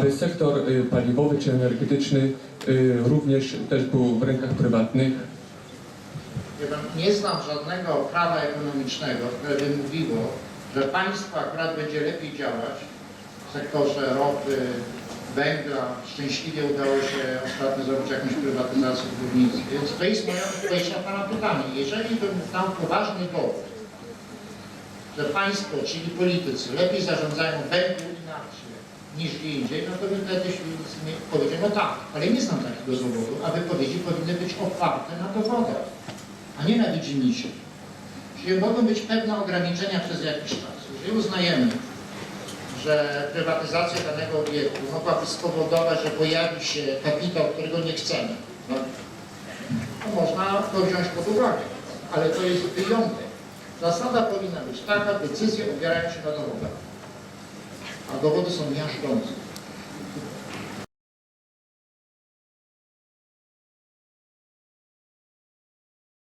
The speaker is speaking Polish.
aby sektor y, paliwowy czy energetyczny y, również też był w rękach prywatnych. Nie znam żadnego prawa ekonomicznego, które by mówiło, że państwo akurat będzie lepiej działać w sektorze ropy, węgla. Szczęśliwie udało się ostatnio zrobić jakąś prywatyzację w górnictwie. Więc to jest moja odpowiedź na Pana pytanie. Jeżeli bym dał poważny dowód, że państwo, czyli politycy, lepiej zarządzają węglu inaczej niż gdzie indziej, no to wtedy mi- no tak, ale nie znam takiego dowodu, a wypowiedzi powinny być oparte na dowodach, a nie na widzimisię. Czyli mogą być pewne ograniczenia przez jakiś czas. Jeżeli uznajemy, że prywatyzacja danego obiektu mogłaby spowodować, że pojawi się kapitał, którego nie chcemy, no, to można to wziąć pod uwagę, ale to jest wyjątek. Zasada powinna być taka, decyzje opierają się na dowodach, a dowody są miażdżące.